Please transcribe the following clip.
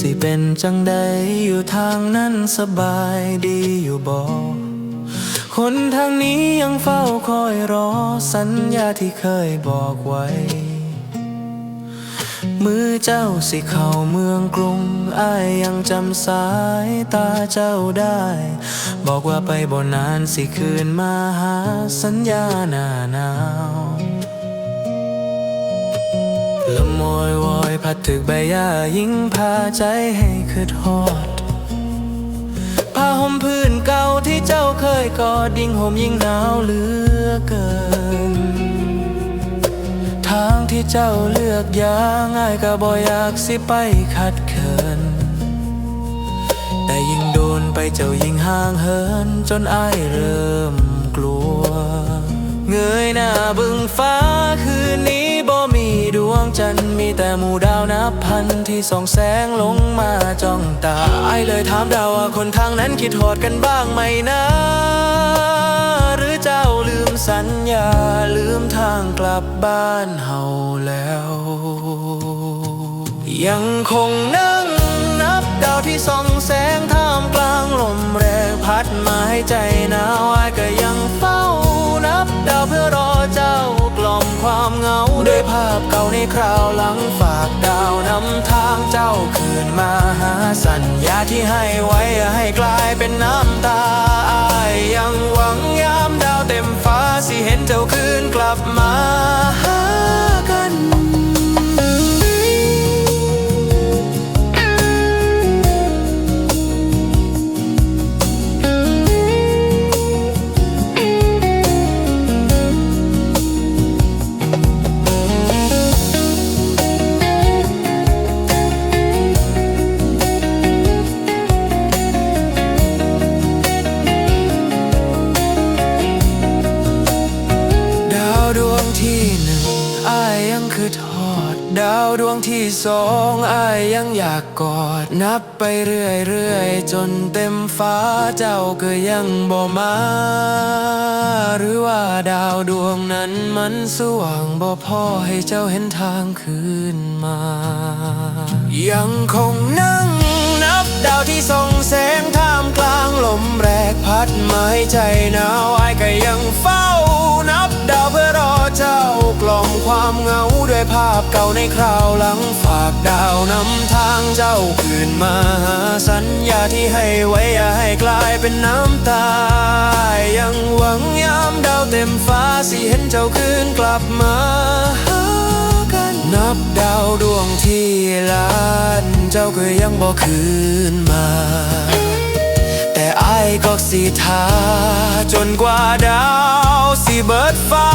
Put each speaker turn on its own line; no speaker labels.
สิเป็นจังใดอยู่ทางนั้นสบายดีอยู่บ่คนทางนี้ยังเฝ้าคอยรอสัญญาที่เคยบอกไว้ มือเจ้าสิเข้าเมืองกรุงอ้ายยังจำสายตาเจ้าได้ บอกว่าไปบ่นานสิคืนมาหาสัญญาหน้าหนาว ดถึกใบหญ้ายิ่งพาใจให้คืดฮอดผ้าห่มพื้นเก่าที่เจ้าเคยกอดยิ่งห่มยิ่งหนาวเหลือเกิน ทางที่เจ้าเลือกอย่างง่ายก็บ่อยากสิไปขัดเขิน แต่ยิ่งโดนไปเจ้ายิ่งห่างเหิน จนอ้ายเริ่มกลัว เงยหน้าบึงฟ้าคืนนี้ จันทร์มีแต่หมู่ดาวนับพันที่ส่องแสงลงมาจ้องตาไอเลยถามดาวว่าคนทางนั้นคิดโหดกันบ้างไหมนะ หรือเจ้าลืมสัญญาลืมทางกลับบ้านเฮาแล้ว ยังคงนั่งนับดาวที่ส่องแสงท่ามกลางลมแรงพัดมาให้ใจหนาวไอ้ายก็ยัง คราวหลังฝากดาวนำทางเจ้าคืนมาหาสัญญาที่ให้ไว้ให้กลายเป็นน้ำตาอายยังหวังยามดาวเต็มฟ้าสิเห็นเจ้าคืนกลับมา ที่หนึ่งอ้ายยังคือทอด ดาวดวงที่สองอ้ายยังอยากกอด นับไปเรื่อยๆ จนเต็มฟ้าเจ้าก็ยังบ่มา หรือว่าดาวดวงนั้นมันสว่างบ่พอให้เจ้าเห็นทางคืนมา ยังคงนั่งนับดาวที่ส่องแสงท่ามกลางลมแรกพัดมาให้ใจหนาว ความเหงาด้วยภาพเก่าในคราวหลังฝากดาวนำทางเจ้าคืนมาหาสัญญาที่ให้ไว้อย่าให้กลายเป็นน้ำตา ยังหวังยามดาวเต็มฟ้าสิเห็นเจ้าคืนกลับมาหากันนับดาวดวงที่ล้านเจ้าก็ยังบอกคืนมาแต่อ้ายก็สิทาจนกว่าดาวสิเบิดฟ้า